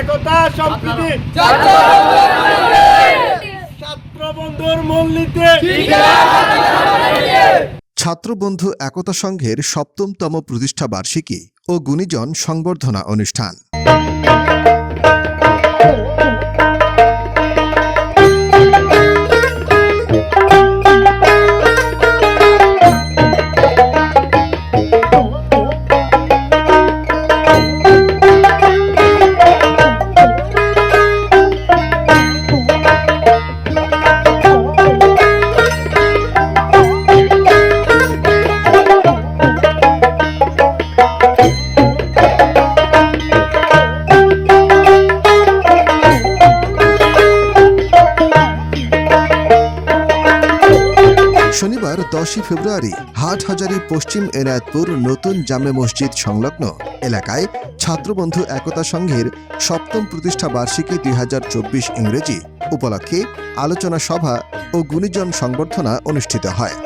একতা সম্প্রীতি। ছাত্র বন্ধুর মূলনীতি। ছাত্রবন্ধু একতা সংঘের সপ্তমতম প্রতিষ্ঠা বার্ষিকী ও গুণীজন সংবর্ধনা অনুষ্ঠান। দশই ফেব্রুয়ারি হাটহাজারি পশ্চিম এনায়তপুর নতুন জামে মসজিদ সংলগ্ন এলাকায় ছাত্রবন্ধু একতা সংঘের সপ্তম প্রতিষ্ঠা বার্ষিকী দুই হাজার চব্বিশ ইংরেজি উপলক্ষে আলোচনা সভা ও গুণীজন সংবর্ধনা অনুষ্ঠিত হয়।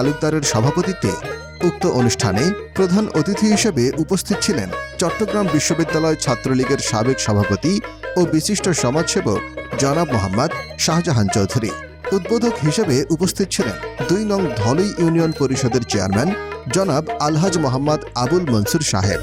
তালুকদারের সভাপতিত্বে উক্ত অনুষ্ঠানে প্রধান অতিথি হিসেবে উপস্থিত ছিলেন চট্টগ্রাম বিশ্ববিদ্যালয় ছাত্রলীগের সাবেক সভাপতি ও বিশিষ্ট সমাজসেবক জনাব মোহাম্মদ শাহজাহান চৌধুরী। উদ্বোধক হিসেবে উপস্থিত ছিলেন দুই নং ধলই ইউনিয়ন পরিষদের চেয়ারম্যান জনাব আলহাজ মোহাম্মদ আবুল মনসুর সাহেব।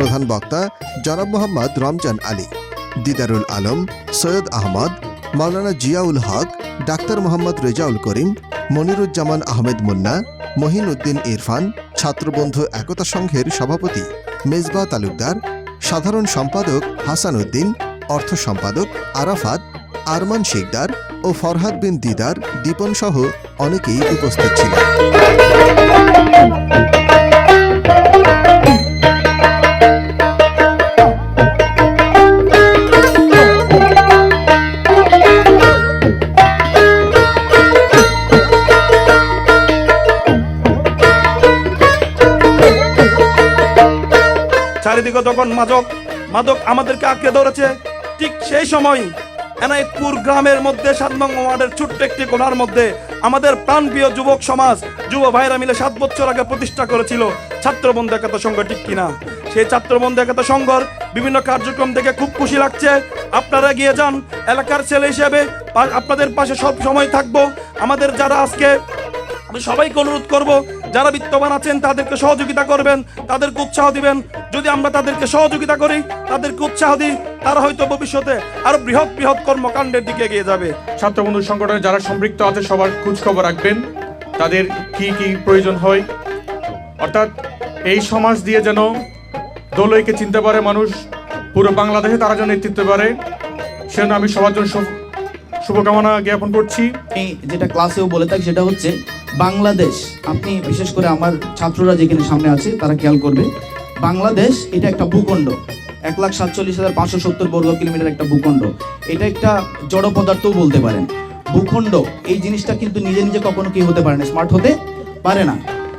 প্রধান বক্তা জনাব মোহাম্মদ রমজান আলী, দিদারুল আলম, সৈয়দ আহমদ, মাওলানা জিয়াউল হক, ডাক্তার মোহাম্মদ রেজাউল করিম, মনিরুজ্জামান আহমেদ মুন্না মহিন উদ্দিন ইরফান, ছাত্রবন্ধু একতা সংঘের সভাপতি মেজবা তালুকদার, সাধারণ সম্পাদক হাসান উদ্দিন, অর্থ সম্পাদক আরাফাত, আরমান শিকদার ও ফরহাদ বিন দিদার দীপন সহ অনেকেই উপস্থিত ছিলেন। চারিদিকে তখন মাদক মাদক আমাদেরকে আঁকড়ে ধরেছে। ঠিক সেই সময় এনায়তপুর গ্রামের মধ্যে সাত নং ওয়ার্ডের ছোট্ট একটি কোণার মধ্যে আমাদের প্রাণপ্রিয় যুবক সমাজ, যুব ভাইরা মিলে সাত বছর আগে প্রতিষ্ঠা করেছিল ছাত্রবন্ধু একতা সংঘ, ঠিক কিনা? সেই ছাত্রবন্ধু একতা সংঘর বিভিন্ন কার্যক্রম দেখে খুব খুশি লাগছে। আপনারা গিয়ে যান, এলাকার ছেলে হিসেবে আপনাদের পাশে সব সময় থাকব। আমাদের যারা আজকে, আমি সবাইকে অনুরোধ করব যারা বিত্তবান আছেন তাদেরকে সহযোগিতা করবেন তাদেরকে উৎসাহ দিবেন। যদি আমরা তাদেরকে সহযোগিতা করি তাদেরকে উৎসাহ দিই তারা হয়তো ভবিষ্যতে আরও বৃহৎ বৃহৎ কর্মকাণ্ডের দিকে এগিয়ে যাবে। ছাত্রবন্ধু সংগঠনে যারা সম্পৃক্ত আছে সবার খোঁজ খবর রাখবেন। তাদের কি কি প্রয়োজন হয়? অর্থাৎ এই সমাজ দিয়ে যেন দলইকে চিনতে পারে মানুষ পুরো বাংলাদেশে তারা যেন নেতৃত্ব পারে সেজন্য আমি সবার জন্য শুভকামনা জ্ঞাপন করছি। আমি যেটা ক্লাসেও বলে থাকি সেটা হচ্ছে বাংলাদেশ, আপনি বিশেষ করে আমার ছাত্ররা যেখানে সামনে আছে, তারা খেয়াল করবে। বাংলাদেশ, এটা একটা ভূখণ্ড। এক লাখ সাতচল্লিশ হাজার পাঁচশো সত্তর বর্গ কিলোমিটার একটা ভূখণ্ড। এটা একটা জড় পদার্থও বলতে পারেন। ভূখণ্ড, এই জিনিসটা কিন্তু নিজে নিজে কখনো কি হতে পারে না স্মার্ট হতে পারে না।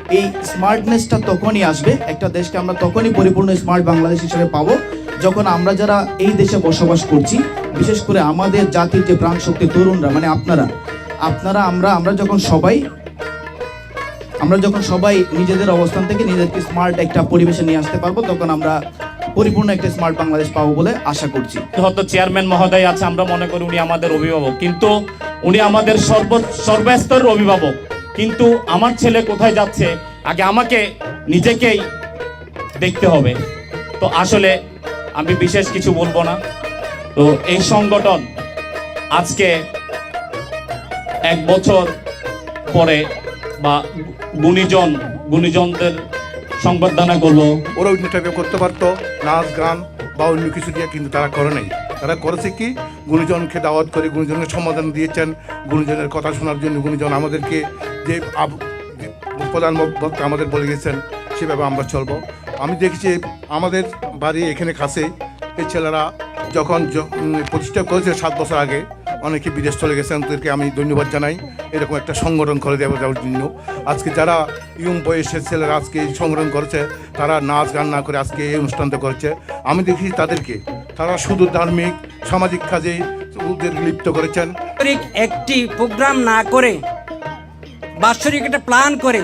এই স্মার্টনেসটা তখনই আসবে, একটা দেশকে আমরা তখনই পরিপূর্ণ স্মার্ট বাংলাদেশ হিসেবে পাবো, যখন আমরা যারা এই দেশে বসবাস করছি, বিশেষ করে আমাদের জাতির যে প্রাণ শক্তি তরুণরা মানে আপনারা আপনারা, আমরা আমরা যখন সবাই আমরা যখন সবাই নিজেদের অবস্থান থেকে নিজেদেরকে স্মার্ট একটা পরিবেশে নিয়ে আসতে পারব, তখন আমরা পরিপূর্ণ একটা স্মার্ট বাংলাদেশ পাবো বলে আশা করছি। হয়তো চেয়ারম্যান মহোদয় আছে, আমরা মনে করি উনি আমাদের অভিভাবক। কিন্তু উনি আমাদের সর্ব, সর্বস্তরের অভিভাবক। কিন্তু আমার ছেলে কোথায় যাচ্ছে, আগে আমাকে নিজেকেই দেখতে হবে। তো আসলে আমি বিশেষ কিছু বলব না। তো এই সংগঠন আজকে এক বছর পরে বা গুণীজন, গুণীজনদের সংবর্ধনা করব। ওরা অন্য টাইপের করতে পারতো, নাচ, গান বা অন্য কিছু দিয়ে কিন্তু তারা করে নাই। তারা করেছে কি? গুণীজনকে দাওয়াত করে গুণীজনকে সমাধান দিয়েছেন। গুণীজনের কথা শোনার জন্য গুণীজন আমাদেরকে যে প্রধান বক্তা আমাদের বলে গেছেন, সেভাবে আমরা চলবো। আমি দেখছি আমাদের বাড়ি এখানে কাছে, এই ছেলেরা যখন প্রতিষ্ঠা করেছে সাত বছর আগে অনেকে বিদেশ চলে গেছেন, তাদেরকে আমি ধন্যবাদ জানাই। এরকম একটা সংগঠন করে দেওয়া যাওয়ার জন্য। আজকে যারা ইয়ং বয়সের ছেলেরা আজকে এই সংগঠন করেছে, তারা নাচ গান না করে আজকে এই অনুষ্ঠানটা করেছে। আমি দেখি তাদেরকে, তারা শুধু ধার্মিক, সামাজিক কাজে ওদের লিপ্ত করেছেন। একটি প্রোগ্রাম না করে, বাৎসরিক একটা প্ল্যান করে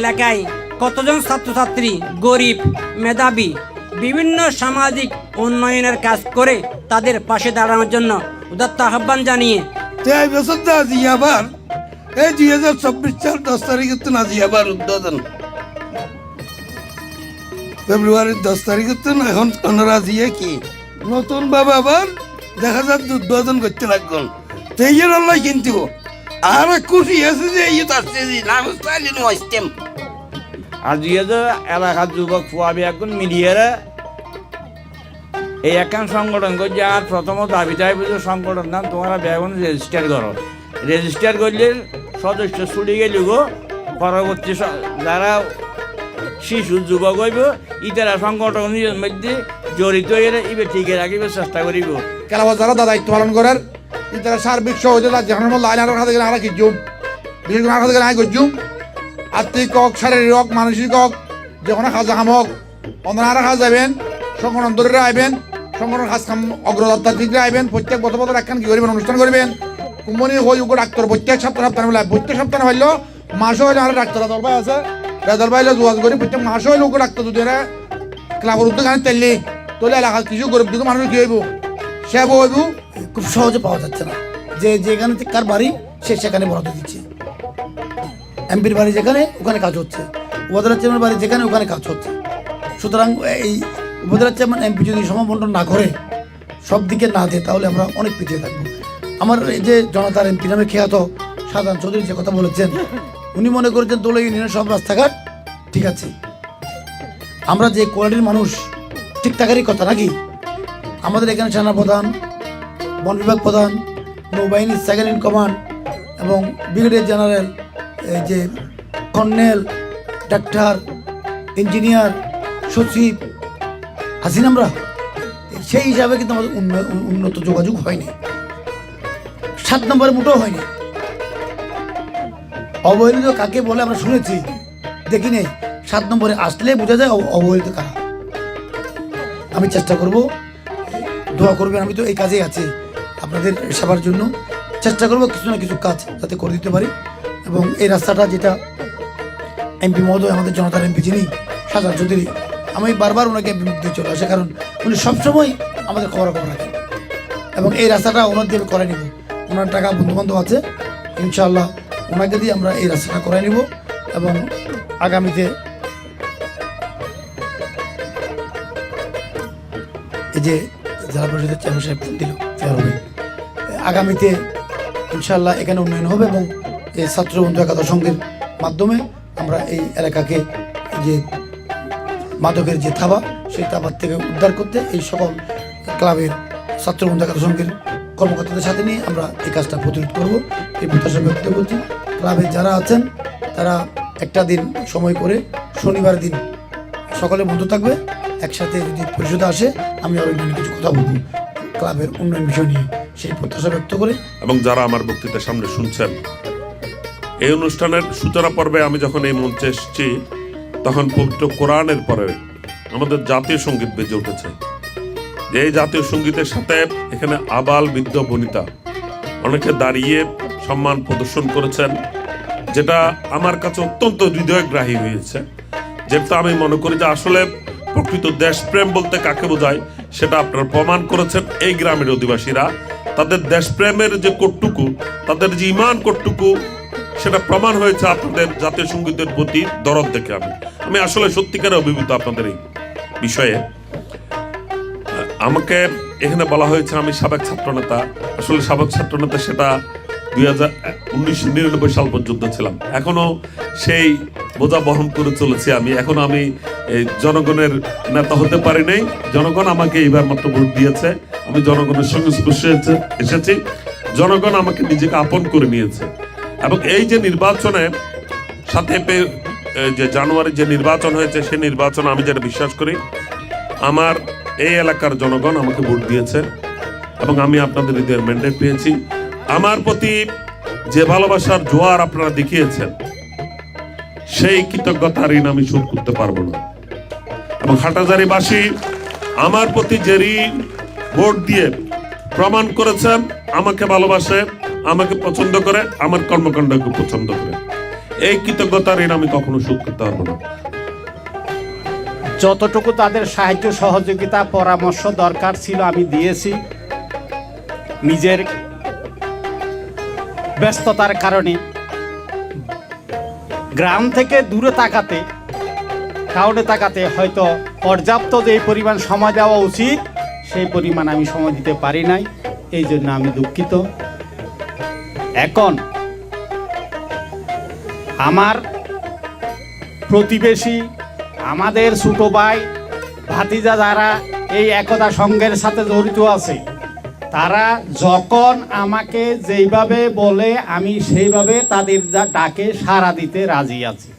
এলাকায় কতজন ছাত্রছাত্রী, গরিব, মেধাবী, বিভিন্ন সামাজিক উন্নয়নের কাজ করে তাদের পাশে দাঁড়ানোর জন্য উদাত্ত আহ্বান জানিয়ে। এই বছর তো আজি আবার এই দুই হাজার চব্বিশ সাল দশ তারিখে তো নাজি আবার উদ্বোধন। ফেব্রুয়ারির দশ তারিখে তো না এখন ওনারা দিয়ে কি? নতুন ভাবে আবার দেখা যাচ্ছে উদ্বোধন করতে লাগবেন তো এই জন্য কিন্তু। আর খুশি আছে যে এই তো আসছে যে নাম স্টাইলিন ওয়াইস্টেম আজকে তো এলাকার যুবক ফুয়াবি এখন মিলিয়ে এই একখান সংগঠন করছে, আর প্রথমত দাবি চাইব যে সংগঠন নাম, তোমরা বেগুন রেজিস্টার করো। রেজিস্টার করলে সদস্য ছুটি গেল গো, পরবর্তী যারা শিশু, যুবক হইব, ইতারা সংগঠন মধ্যে জড়িত হয়ে ইবে ঠিকই রাখিবে, চেষ্টা করিব। খেলাবার যারা দায়িত্ব পালন করার তারা সার্বিক সহযোগিতা যেখানে লাইন আর হাতে গেলে আমরা বিশেষ করে গেলে হোক, শারীরিক হোক, মানসিক হোক, যে কোনো কাজ কাম হোক অন্যরা কাজ যাবেন সংগঠন ধরে আইবেন সংগঠন কাজ কাম দিকে আইবেন প্রত্যেক বছর বছর একখান কি করবেন, অনুষ্ঠান করবেন। কুম্বনি হই উগো ডাক্তার, প্রত্যেক সপ্তাহ সপ্তাহ মিলাই প্রত্যেক সপ্তাহ হইল মাসও হইলে আর ডাক্তার দল ভাই আছে। দল ভাই যোগাযোগ করি প্রত্যেক মাসও হইল উগো ডাক্তার যদি ক্লাবের উদ্যোগ আনি তেললি তোলে এলাকা কিছু গরিব দিকে মানুষ কি হইব? সে হইব? খুব সহজে পাওয়া যাচ্ছে না। যে যেখানে কার বাড়ি, সে সেখানে বরাদ্দ দিচ্ছে। এমপির বাড়ি যেখানে, ওখানে কাজ হচ্ছে। উপজেলার চেয়ারম্যান বাড়ি যেখানে, ওখানে কাজ হচ্ছে। সুতরাং এই উপজেলার চেয়ারম্যান এমপি যদি সমবন্টন না করে, সব দিকে না দেয়, তাহলে আমরা অনেক পিছিয়ে থাকব। আমার এই যে জনতার এমপি নামে খেয়াত সাধারণ চৌধুরী যে কথা বলেছেন, উনি মনে করেছেন দোলে ইউনিয়নের সব রাস্তাঘাট ঠিক আছে। আমরা যে কোয়ালিটির মানুষ, ঠিক থাকারই কথা নাকি? আমাদের এখানে সেনা প্রধান, বন বিভাগ প্রধান নৌবাহিনীর সেকেন্ড ইন কমান্ড এবং ব্রিগেডিয়ার জেনারেল এই যে কর্নেল ডাক্তার ইঞ্জিনিয়ার সচিব আছি না আমরা, সেই হিসাবে কিন্তু আমাদের উন্ন- উন্নত যোগাযোগ হয়নি। সাত নম্বরে মোটেও হয়নি। অবহেলিত কাকে বলে আমরা শুনেছি। দেখি নেই সাত নম্বরে আসলে বোঝা যায় অবহেলিত কারা। আমি চেষ্টা করব, দোয়া করবেন, আমি তো এই কাজেই আছি আপনাদের সেবার জন্য। চেষ্টা করব কিছু না কিছু কাজ যাতে করে দিতে পারি এবং এই রাস্তাটা যেটা এমপি মহোদয়, আমাদের জনতার এমপি যিনি, সাজান চৌধুরী আমি বারবার ওনাকে দিয়ে চলে আসে, কারণ উনি সবসময় আমাদের খবর খবর রাখেন। এবং এই রাস্তাটা ওনার দিয়ে করে নিব। ওনার টাকা বন্ধু বান্ধব আছে, ইনশাআল্লাহ ওনাকে দিয়ে আমরা এই রাস্তাটা করে নিব এবং আগামীতে এই যে জেলা পরিষদের চেয়ারম্যান সাহেব দিল হবে। আগামীতে ইনশাল্লাহ এখানে উন্নয়ন হবে এবং এই ছাত্র বন্ধু একাদশ সংঘের মাধ্যমে আমরা এই এলাকাকে যে মাদকের যে থাবা, সেই থাবার থেকে উদ্ধার করতে এই সকল ক্লাবের ছাত্র বন্ধু একাদশ সংঘের কর্মকর্তাদের সাথে নিয়ে আমরা এই কাজটা প্রতিরোধ করব। এই প্রত্যাশা ব্যক্ত করছি। ক্লাবে যারা আছেন, তারা একটা দিন সময় করে শনিবার দিন সকলে বন্ধু থাকবে। একসাথে যদি পরিষদে আসে, আমি আরও অন্যান্য কিছু কথা বলব। ক্লাবের উন্নয়ন বিষয় নিয়ে সেই প্রত্যাশা ব্যক্ত করে। এবং যারা আমার বক্তৃতার সামনে শুনছেন, এই অনুষ্ঠানের সূচনা পর্বে আমি যখন এই মঞ্চে এসেছি তখন পবিত্র কোরআনের পরে আমাদের জাতীয় সংগীত বেজে উঠেছে। এই জাতীয় সঙ্গীতের সাথে এখানে আবাল বৃদ্ধ বনিতা অনেকে দাঁড়িয়ে সম্মান প্রদর্শন করেছেন, যেটা আমার কাছে অত্যন্ত হৃদয়গ্রাহী হয়েছে। যেটা আমি মনে করি যে আসলে প্রকৃত দেশপ্রেম বলতে কাকে বোঝায়, সেটা আপনারা প্রমাণ করেছেন এই গ্রামের অধিবাসীরা। তাদের দেশপ্রেমের যে কটটুকু তাদের যে ইমান কটটুকু সেটা প্রমাণ হয়েছে আপনাদের জাতীয় সঙ্গীতের প্রতি দরদ দেখে আমি। আমি আসলে সত্যিকারে অভিভূত আপনাদের এই বিষয়ে। আমাকে এখানে বলা হয়েছে আমি সাবেক ছাত্রনেতা। আসলে সাবেক ছাত্রনেতা সেটা দুই হাজার উনিশশো নিরানব্বই সাল পর্যন্ত ছিলাম। এখনও সেই বোঝা বহন করে চলেছি আমি। এখনও আমি জনগণের নেতা হতে পারি নাই। জনগণ আমাকে এইবার মাত্র ভোট দিয়েছে। আমি জনগণের সঙ্গে স্পর্শে এসেছি। জনগণ আমাকে নিজেকে আপন করে নিয়েছে। এবং এই যে নির্বাচনে সাথে যে জানুয়ারি যে নির্বাচন হয়েছে সেই নির্বাচনে আমি যেটা বিশ্বাস করি, আমার এই এলাকার জনগণ আমাকে ভোট দিয়েছে এবং আমি আপনাদের হৃদয়ের ম্যান্ডেট পেয়েছি। আমার প্রতি যে ভালোবাসার জোয়ার আপনারা দেখিয়েছেন, সেই কৃতজ্ঞতা ঋণ আমি শোধ করতে পারব না। এবং হাটাজারিবাসী আমার প্রতি যে ঋণ ভোট দিয়ে প্রমাণ করেছেন, আমাকে ভালোবাসে। আমাকে পছন্দ করে, আমার কর্মকাণ্ডকে পছন্দ করে। এই কৃতজ্ঞতার ঋণ আমি কখনো শোধ করতে পারব না। যতটুকু তাদের সাহায্য সহযোগিতা, পরামর্শ দরকার ছিল, আমি দিয়েছি। নিজের ব্যস্ততার কারণে। গ্রাম থেকে দূরে তাকাতে, টাউনে তাকাতে হয়তো পর্যাপ্ত যে পরিমাণ সময় দেওয়া উচিত, সেই পরিমাণ আমি সময় দিতে পারি নাই। এই জন্য আমি দুঃখিত। এখন আমার প্রতিবেশী, আমাদের ছোটো ভাই ভাতিজা যারা এই একতা সঙ্গের সাথে জড়িত আছে, তারা যখন আমাকে যেইভাবে বলে, আমি সেইভাবে তাদের যা ডাকে সাড়া দিতে রাজি আছি।